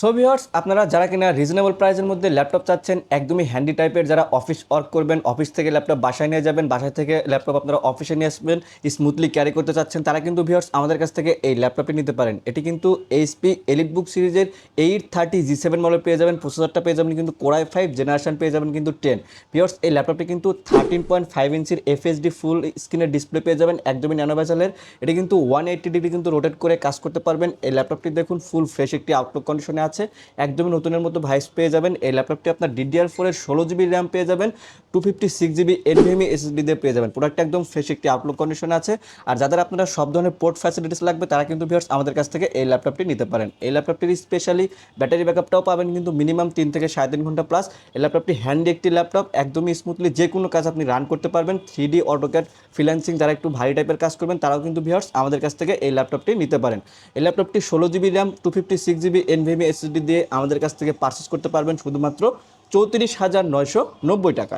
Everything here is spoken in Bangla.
সো ভিউয়ার্স আপনারা যারা কিনা রিজনেবল প্রাইসের মধ্যে ল্যাপটপ চাচ্ছেন, একদমই হ্যান্ডি টাইপের যারা অফিস ওয়ার্ক করবেন অফিস থেকে ল্যাপটপ বাসায় নিয়ে যাবেন, বাসায় থেকে ল্যাপটপ আপনারা অফিসে নিয়ে আসবেন স্মুথলি ক্যারি করতে চাচ্ছেন, তারা কিন্তু ভিউয়ার্স আমাদের কাছ থেকে এই ল্যাপটপটি নিতে পারেন। এটি কিন্তু এইচপি এলিট বুক সিরিজের eight thirty G seven model পেয়ে যাবেন প্রসেসরটা পেয়ে যাবেন কিন্তু কোরাই ফাইভ জেনারেশন পেয়ে যাবেন কিন্তু টেন ভিউয়ার্স এই ল্যাপটপটি কিন্তু থার্টিন পয়েন্ট ফাইভ ইঞ্চির এফএসডি ফুল স্ক্রিনের ডিসপ্লে পেয়ে যাবেন, একদমই ন্যানো ভেজালের এটি কিন্তু ওয়ান এইট্টি ডিগ্রি কিন্তু রোটেট করে কাজ করতে পারবেন। এই ল্যাপটপটি দেখুন ফুল ফ্রেশ একটি আউটলুক কন্ডিশনে আছে, একদমই নতুনের মতো ভাইস পেয়ে যাবেন। এই ল্যাপটপটি আপনার ডিডিআর ফোরের ষোলো জিবি র্যাম পেয়ে যাবেন two fifty six GB NVMe SSD দিয়ে পেয়ে যাবেন। প্রোডাক্ট একদম ফ্রেশ একটি আউটলুক কন্ডিশনে আছে। আর যাদের আপনারা সব ধরনের পোর্ট ফ্যাসিলিটিস লাগবে, তারা কিন্তু ভিউয়ার্স আমাদের কাছ থেকে এই ল্যাপটপটি নিতে পারেন। এই ল্যাপটপটির স্পেশালি ব্যাটারি ব্যাকআপটাও পাবেন কিন্তু মিনিমাম তিন থেকে সাড়ে তিন ঘণ্টা প্লাস এই ল্যাপটপটি হ্যান্ডি একটি ল্যাপটপ একদমই স্মুথলি যে কোনো কাজ আপনি রান করতে পারবেন। থ্রি ডি অটোক্যাট ফ্রিল্যান্সিং যারা একটু ভারী টাইপের কাজ করবেন, তারাও কিন্তু ভিউয়ার্স আমাদের কাছ থেকে এই ল্যাপটপটি নিতে পারেন। এই ল্যাপটপটি ষোলো GB RAM two fifty six GB NVMe SSD দিয়ে আমাদের কাছ থেকে পারচেস করতে পারবেন শুধুমাত্র চৌত্রিশ হাজার নয়শো নব্বই টাকায়।